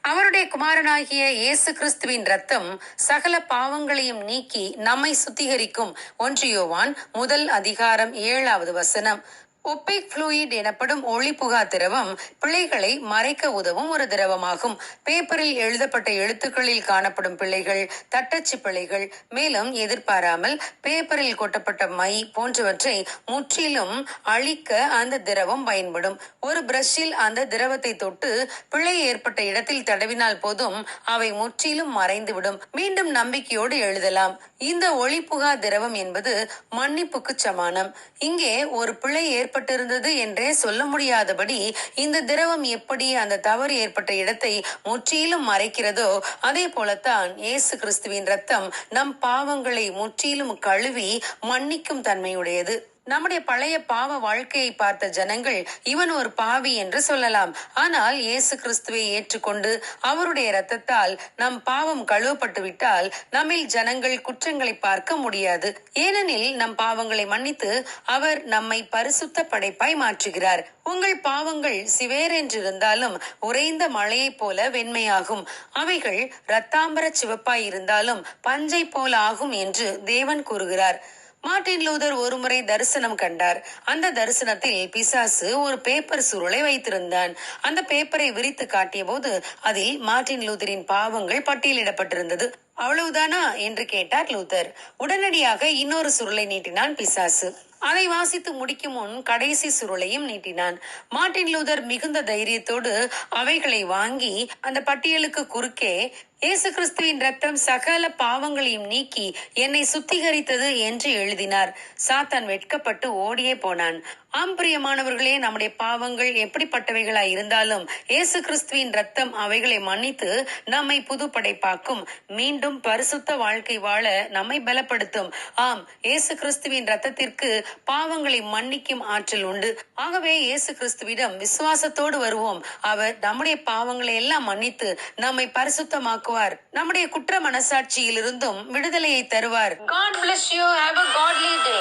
அவருடைய குமாரனாகிய இயேசு கிறிஸ்துவின் ரத்தம் சகல பாவங்களையும் நீக்கி நம்மை சுத்திகரிக்கும். ஒன்றியோவான் முதல் அதிகாரம் ஏழாவது வசனம். ஒப்பேக் ஃப்ளூயிட் எனப்படும் ஒளிபுகா திரவம் பிழைகளை மறைக்க உதவும் ஒரு திரவமாகும். பேப்பரில் எழுதப்பட்ட எழுத்துக்களில் காணப்படும் பிழைகள் தட்டச்சு பிழைகள் மேலும் எதிர்பாராமல் பேப்பரில் கொட்டப்பட்ட மை போன்றவற்றை முற்றிலும் அழிக்க அந்த திரவம் பயன்படும். ஒரு பிரஷில் அந்த திரவத்தை தொட்டு பிழை ஏற்பட்ட இடத்தில் தடவினால் போதும் அவை முற்றிலும் மறைந்துவிடும். மீண்டும் நம்பிக்கையோடு எழுதலாம். இந்த ஒளிபுகா திரவம் என்பது மன்னிப்புக்கு சமானம். இங்கே ஒரு பிழை ஏற்பட்டிருந்தது என்றே சொல்ல முடியாதபடி இந்த திரவம் எப்படி அந்த தவறு ஏற்பட்ட இடத்தை முற்றிலும் மறைக்கிறதோ அதே போலத்தான் இயேசு கிறிஸ்துவின் ரத்தம் நம் பாவங்களை முற்றிலும் கழுவி மன்னிக்கும் தன்மையுடையது. நம்முடைய பழைய பாவ வாழ்க்கையை பார்த்த ஜனங்கள் இவன் ஒரு பாவி என்று சொல்லலாம். ஆனால் இயேசு கிறிஸ்துவை ஏற்றுக்கொண்டு அவருடைய இரத்தத்தால் நம் பாவம் கழுவப்பட்டு விட்டால் நம்மில் ஜனங்கள் குற்றங்களை பார்க்க முடியாது. ஏனெனில் நம் பாவங்களை மன்னித்து அவர் நம்மை பரிசுத்த படைப்பாய் மாற்றுகிறார். உங்கள் பாவங்கள் சிவேரென்றிருந்தாலும் உறைந்த மழையைப் போல வெண்மையாகும். அவைகள் இரத்தாம்பர சிவப்பாய் இருந்தாலும் பஞ்சை போல ஆகும் என்று தேவன் கூறுகிறார். மார்ட்டின் லூதர் ஒருமுறை தரிசனம் கண்டார். அந்த தரிசனத்தில் பிசாசு ஒரு பேப்பர் சுருளை வைத்திருந்தான். அந்த பேப்பரை விரித்து காட்டிய போது அதில் மார்ட்டின் லூதரின் பாவங்கள் பட்டியலிடப்பட்டிருந்தது. அவ்வளவுதானா? என்று கேட்டார் லூதர். உடனடியாக இன்னொரு சுருளை நீட்டினான் பிசாசு. அதை வாசித்து முடிக்கும் முன் கடைசி சுருளையும் நீட்டினான். மார்ட்டின் லூதர் மிகுந்த தைரியத்தோடு அவைகளை வாங்கி அந்த பட்டியலுக்கு குறுக்கே இயேசு கிறிஸ்துவின் ரத்தம் சகல பாவங்களையும் நீக்கி என்னை சுத்திகரித்தது என்று எழுதினார். சாத்தான் வெட்கப்பட்டு ஓடியே போனான். ஆம் பிரியமானவர்களே நம்முடைய பாவங்கள் எப்படிப்பட்டவைகளாய் இருந்தாலும் இயேசு கிறிஸ்துவின் ரத்தம் அவைகளை மன்னித்து நம்மை புது படைப்பாக்கும் மீண்டும் பரிசுத்த வாழ்க்கை வாழ நம்மை பலப்படுத்தும். ஆம் இயேசு கிறிஸ்துவின் ரத்தத்திற்கு பாவங்களை மன்னிக்கும் ஆற்றல் உண்டு. ஆகவே இயேசு கிறிஸ்துவிடம் விசுவாசத்தோடு வருவோம். அவர் நம்முடைய பாவங்களை எல்லாம் மன்னித்து நம்மை பரிசுத்தமாக்கும் பரிசுத்தமாக்குவார் நம்முடைய குற்ற மனசாட்சியிலிருந்தும் விடுதலையை தருவார். God bless you Have a godly day